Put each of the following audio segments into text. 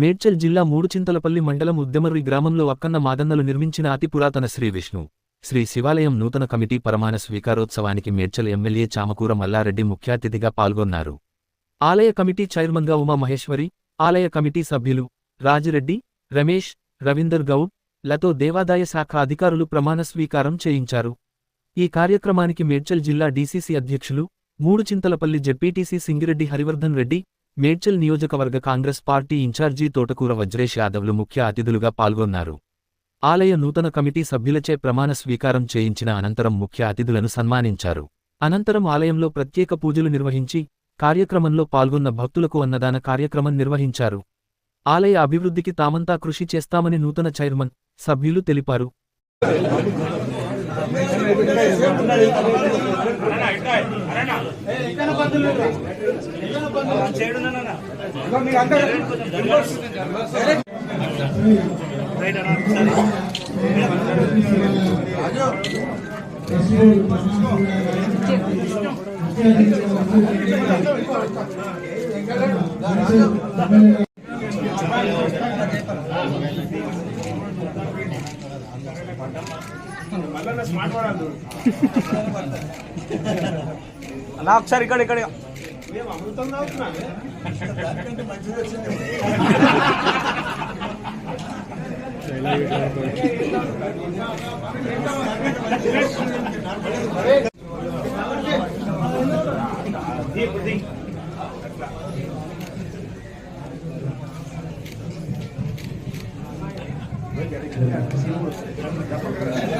మేడ్చల్ జిల్లా మూడుచింతలపల్లి మండలం ఉద్దెమర్రి గ్రామంలో అక్కన్న మాదన్నలు నిర్మించిన అతి పురాతన శ్రీ విష్ణు. శ్రీ శివాలయం నూతన కమిటీ పరమాణ స్వీకారోత్సవానికి మేడ్చల్ ఎమ్మెల్యే చామకూర మల్లారెడ్డి ముఖ్య అతిథిగా పాల్గొన్నారు. ఆలయ కమిటీ చైర్మన్గా ఉమా మహేశ్వరి ఆలయ కమిటీ సభ్యులు రాజిరెడ్డి రమేష్ రవీందర్ గౌడ్లతో దేవాదాయ శాఖ అధికారులు ప్రమాణ స్వీకారం చేయించారు. ఈ కార్యక్రమానికి మేడ్చల్ జిల్లా డీసీసీ అధ్యక్షులు మూడుచింతలపల్లి జెడ్పీటీసీ సింగిరెడ్డి హరివర్ధన్ రెడ్డి మేడ్చల్ నియోజకవర్గ కాంగ్రెస్ పార్టీ ఇన్ఛార్జీ తోటకూర వజ్రేష్ యాదవ్లు ముఖ్య అతిథులుగా పాల్గొన్నారు. ఆలయ నూతన కమిటీ సభ్యులచే ప్రమాణ స్వీకారం చేయించిన అనంతరం ముఖ్య అతిథులను సన్మానించారు. అనంతరం ఆలయంలో ప్రత్యేక పూజలు నిర్వహించి కార్యక్రమంలో పాల్గొన్న భక్తులకు అన్నదాన కార్యక్రమం నిర్వహించారు. ఆలయ అభివృద్ధికి తామంతా కృషి చేస్తామని నూతన చైర్మన్ సభ్యులు తెలిపారు. అలా ఒకసారి ఇక్కడ ఇక్కడ. మేము అమృతం తాగుతున్నామే దానికంటే మంచిది వచ్చింది Gracias.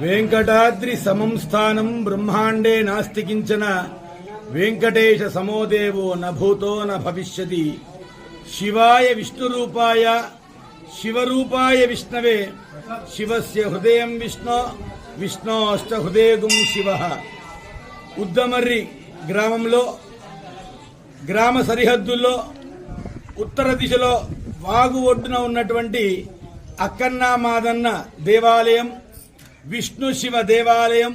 వెంకటాద్రి సమం స్థానం బ్రహ్మాండే నాస్తి కించన వెంకటేశ సమోదేవో నభూతో న భవిష్యతి శివాయ విష్ణురూపాయ శివరూపాయ విష్ణవే శివస్య హృదయం విష్ణు విష్ణోష్ట హృదయగుం శివ ఉద్దమర్రి గ్రామంలో గ్రామ సరిహద్దుల్లో ఉత్తర దిశలో వాగు ఒడ్డున ఉన్నటువంటి అక్కన్న మాదన్న దేవాలయం విష్ణు శివ దేవాలయం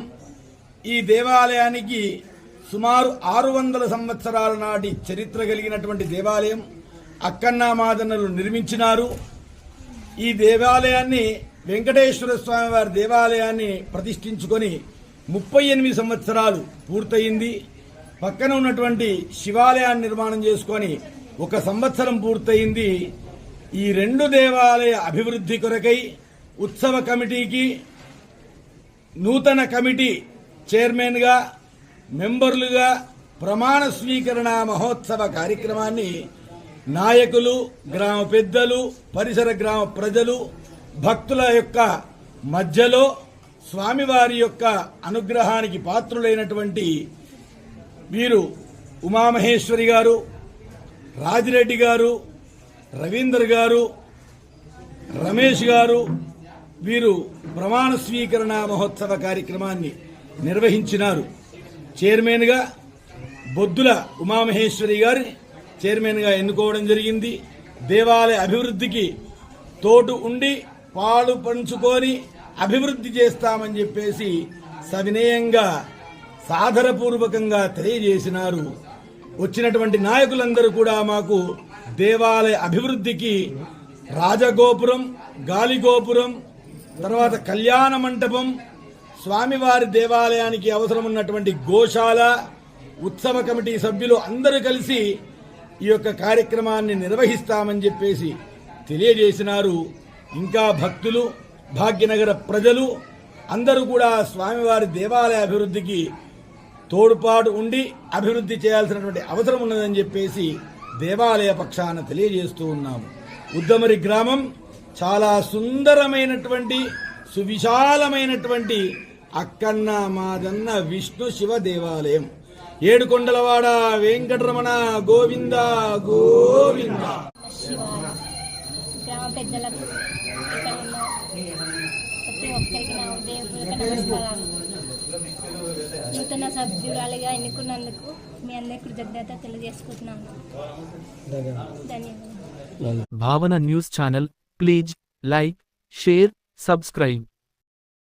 ఈ దేవాలయానికి సుమారు ఆరు వందల సంవత్సరాల నాటి చరిత్ర కలిగినటువంటి దేవాలయం అక్కన్న మాదన్నలు నిర్మించినారు. ఈ దేవాలయాన్ని వెంకటేశ్వర స్వామి వారి దేవాలయాన్ని ప్రతిష్ఠించుకొని ముప్పై ఎనిమిది సంవత్సరాలు పూర్తయింది. పక్కన ఉన్నటువంటి శివాలయాన్ని నిర్మాణం చేసుకొని ఒక సంవత్సరం పూర్తయింది. ఈ రెండు దేవాలయ అభివృద్ధి కొరకై ఉత్సవ కమిటీకి నూతన కమిటీ చైర్మన్గా మెంబర్లుగా ప్రమాణ స్వీకరణ మహోత్సవ కార్యక్రమాన్ని నాయకులు గ్రామ పెద్దలు పరిసర గ్రామ ప్రజలు భక్తుల యొక్క మధ్యలో స్వామివారి యొక్క అనుగ్రహానికి పాత్రులైనటువంటి వీరు ఉమామహేశ్వరి గారు రాజిరెడ్డి గారు రవీందర్ గారు రమేష్ గారు వీరు ప్రమాణ స్వీకరణ మహోత్సవ కార్యక్రమాన్ని నిర్వహించినారు. చైర్మన్గా బొద్దుల ఉమామహేశ్వరి గారి చైర్మన్గా ఎన్నుకోవడం జరిగింది. దేవాలయ అభివృద్ధికి తోటు ఉండి పాలు పంచుకొని అభివృద్ధి చేస్తామని చెప్పేసి సవినయంగా సాధనపూర్వకంగా తెలియజేసినారు. వచ్చినటువంటి నాయకులందరూ కూడా మాకు దేవాలయ అభివృద్ధికి రాజగోపురం గాలిగోపురం తర్వాత కళ్యాణ మంటపం స్వామివారి దేవాలయానికి అవసరం ఉన్నటువంటి గోశాల ఉత్సవ కమిటీ సభ్యులు అందరూ కలిసి ఈ యొక్క కార్యక్రమాన్ని నిర్వహిస్తామని చెప్పేసి తెలియజేసినారు. ఇంకా భక్తులు భాగ్యనగర ప్రజలు అందరూ కూడా స్వామివారి దేవాలయ అభివృద్ధికి తోడ్పాటు ఉండి అభివృద్ధి చేయాల్సినటువంటి అవసరం ఉన్నదని చెప్పేసి దేవాలయ పక్షాన తెలియజేస్తూ ఉన్నాము. ఉద్దమరి గ్రామం చాలా సుందరమైనటువంటి సువిశాలమైనటువంటి అక్కన్న మాదన్న విష్ణు శివ దేవాలయం. ఏడుకొండలవాడ వెంకటరమణ గోవింద గోవింద. గ్రామ పెద్దలకు ఇక్కడ ఉన్న ప్రతి ఒక్కరికి నా ఉదయపూర్వక నమస్కారాలు. నూతన సభ్యురాలిగా ఎన్నుకున్నందుకు మీ అందరి కృతజ్ఞత తెలియజేసుకుంటున్నాను. ధన్యవాదాలు. Bhavana news channel please like share subscribe.